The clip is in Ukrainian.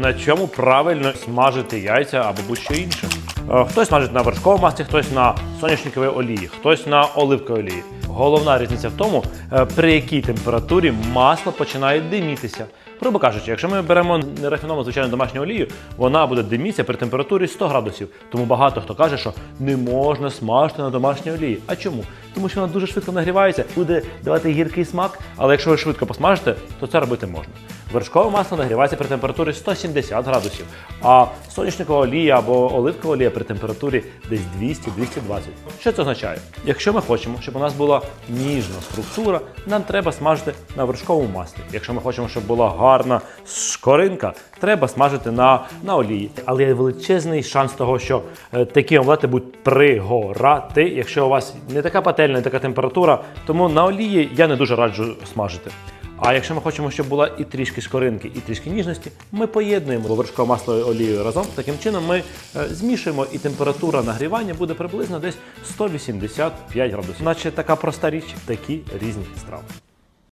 на чому правильно смажити яйця або будь-що інше. Е, Хтось смажить на вершковому маслі, хтось на соняшниковій олії, хтось на оливковій олії. Головна різниця в тому, е, при якій температурі масло починає димітися. Грубо кажучи, якщо ми беремо нерафіновану звичайну домашню олію, вона буде димітися при температурі 100 градусів. Тому багато хто каже, що не можна смажити на домашній олії. А чому? Тому що вона дуже швидко нагрівається, буде давати гіркий смак, але якщо ви швидко посмажите, то це робити можна. Вершкове масло нагрівається при температурі 170 градусів, а соняшникова олія або оливкова олія при температурі десь 200-220. Що це означає? Якщо ми хочемо, щоб у нас була ніжна структура, нам треба смажити на вершковому маслі. Якщо ми хочемо, щоб була гарна шкоринка, треба смажити на, на олії. Але є величезний шанс того, що е, такі омлети будуть пригорати, якщо у вас не така пательня, не така температура, тому на олії я не дуже раджу смажити. А якщо ми хочемо, щоб була і трішки шкоринки, і трішки ніжності, ми поєднуємо вершкове масло і олію разом. Таким чином ми е, змішуємо, і температура нагрівання буде приблизно десь 185 градусів. Наче така проста річ, такі різні страви.